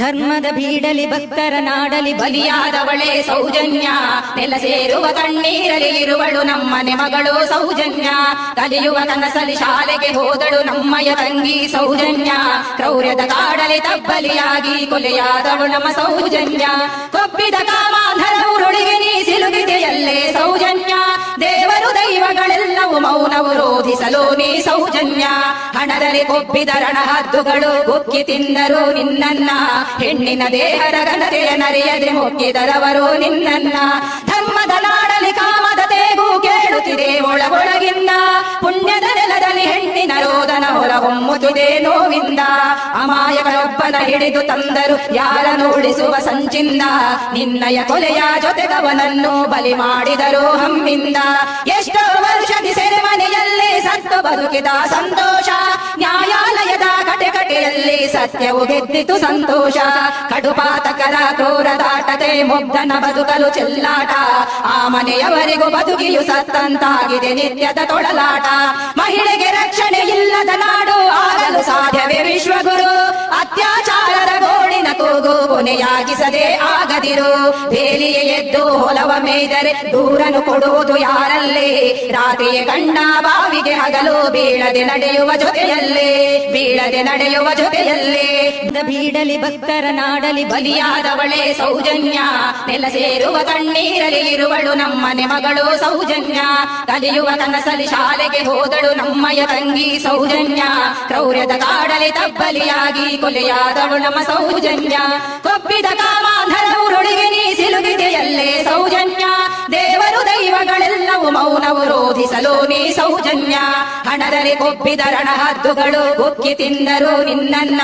ಧರ್ಮದ ಬೀಡಲಿ ಭಕ್ತರ ನಾಡಲಿ ಬಲಿಯಾದವಳೆ ಸೌಜನ್ಯ. ನೆಲ ಸೇರುವ ಕಣ್ಣೀರಲಿ ಇರುವಳು ನಮ್ಮನೆ ಮಗಳು ಸೌಜನ್ಯ. ಕಲಿಯುವ ಕನಸಲಿ ಶಾಲೆಗೆ ಹೋದಳು ನಮ್ಮಯ ತಂಗಿ ಸೌಜನ್ಯ. ಕ್ರೌರ್ಯದ ಕಾಡಲಿ ತಬ್ಬಲಿಯಾಗಿ ಕೊಲೆಯಾದಳು ನಮ್ಮ ಸೌಜನ್ಯ. ಕೊಬ್ಬಿದ ಕಾಮಾಂಧರ ದೈವಗಳೆಲ್ಲವೂ ಮೌನವು ರೋಧಿಸಲು ನೀ ಸೌಜನ್ಯ ಹಣದಲ್ಲಿ ಕೊಬ್ಬಿದ ರಣಹದ್ದುಗಳು ಕುಕ್ಕಿ ತಿಂದರು ನಿನ್ನನ್ನ ಹೆಣ್ಣಿನ ದೇಹದ ಘನತೆಯ ನರೆಯದೆ ಮುಕ್ಕಿದರವರು ನಿನ್ನನ್ನ. ಧರ್ಮದ ನಾಡಲಿ ಕಾಮದ ತೇಗೂ ಕೇಳುತ್ತಿದೆ ಒಳಗೊಳಗಿಂದ ಪುಣ್ಯದ ನೆಲದಲ್ಲಿ ಹೆಣ್ಣಿನ ರೋದನ ಹೊರಹೊಮ್ಮುತ್ತಿದೆ ನೋವಿಂದ. ಅಮಾಯಕರೊಬ್ಬನ ಹಿಡಿದು ತಂದರು ಯಾರನ್ನು ಉಳಿಸುವ ಸಂಚಿಂದ. ನಿನ್ನಯ ಕೊಲೆಯ ಜೊತೆಗವನನ್ನು ಬಲಿ ಮಾಡಿದರು ಹಮ್ಮಿಂದ. ಎಷ್ಟೋ ಬದುಕಿದ ಸಂತೋಷ, ನ್ಯಾಯಾಲಯದ ಕಟೆಕಟೆಯಲ್ಲಿ ಸತ್ಯವು ಗೆದ್ದಿತು ಸಂತೋಷ. ಕಡುಪಾತಕರ ಕ್ರೂರದಾಟತೆ ಮುಗ್ಧನ ಬದುಕಲು ಚೆಲ್ಲಾಟ. ಆ ಮನೆಯವರಿಗೂ ಬದುಕಿಯು ಸತ್ತಂತಾಗಿದೆ ನಿತ್ಯದ ತೊಳಲಾಟ. ಮಹಿಳೆಗೆ ರಕ್ಷಣೆ ಇಲ್ಲದ ನಾಡು ಆಗಲು ಸಾಧ್ಯವೇ ವಿಶ್ವಗುರು. ಅತ್ಯಾಚಾರದ ಗೋಡಿನ ಕೂಗು ಕೊನೆಯಾಗಿಸದೆ ಆಗದಿರು. ಬೇಲಿಯೇ ಎದ್ದು ಹೊಲವ ಮೇದರೆ ದೂರನು ಕೊಡುವುದು ಯಾರಲ್ಲೇ ರಾತ್ರಿಯ ಕಂಡ ಬಾವಿಗೆ ಹಗಲು ಬೀಳದೆ ನಡೆಯುವ ಜೊತೆಯಲ್ಲಿ? ಬೀಳದೆ ನಡೆಯುವ ಜೊತೆಯಲ್ಲಿ? ಬೀಡಲಿ ಭಕ್ತರ ನಾಡಲಿ ಬಲಿಯಾದವಳೆ ಸೌಜನ್ಯ. ನೆಲ ಸೇರುವ ಕಣ್ಣೀರಲಿ ಇರುವಳು ನಮ್ಮನೆ ಮಗಳು ಸೌಜನ್ಯ. ಕಲಿಯುವ ಕನಸಲಿ ಶಾಲೆಗೆ ಹೋದಳು ನಮ್ಮಯ ತಂಗಿ ಸೌಜನ್ಯ. ಕ್ರೌರ್ಯದ ಕಾಡಲಿ ತಬ್ಬಲಿಯಾಗಿ ಕೊಲೆಯಾದವಳು ನಮ್ಮ ಸೌಜನ್ಯ. ಕೊಬ್ಬಿದ ಕಾಮಾಂಧರ ದೈವಗಳೆಲ್ಲವೂ ಮೌನವು ರೋಧಿಸಲು ನೀ ಸೌಜನ್ಯ. ಹಣದರೆ ಕೊಬ್ಬಿದ ರಣಹದ್ದುಗಳು ಬುಕ್ಕಿ ತಿಂದರು ನಿನ್ನನ್ನ.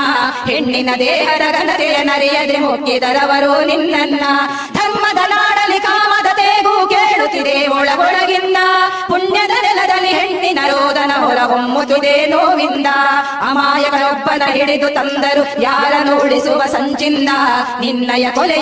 ಹೆಣ್ಣಿನ ದೇಹದ ಘನತೆಯ ನರೆಯದೆ ಮುಕ್ಕಿದರವರು ನಿನ್ನನ್ನ. ಧರ್ಮದ ನಾಡಲಿ ಕಾಮದ ತೇಗೂ ಕೇಳುತ್ತಿದೆ ಒಳಗೊಳಗಿಂದ. ಪುಣ್ಯದ ನೆಲದಲ್ಲಿ ಹೆಣ್ಣಿನ ರೋದನ ಹೊರಹೊಮ್ಮುತ್ತಿದೆ ನೋವಿಂದ. ಅಮಾಯಕರೊಬ್ಬನ ಹಿಡಿದು ತಂದರು ಯಾರನ್ನು ಉಳಿಸುವ ಸಂಚಿಂದ. ನಿನ್ನಯ ಕೊಲೆ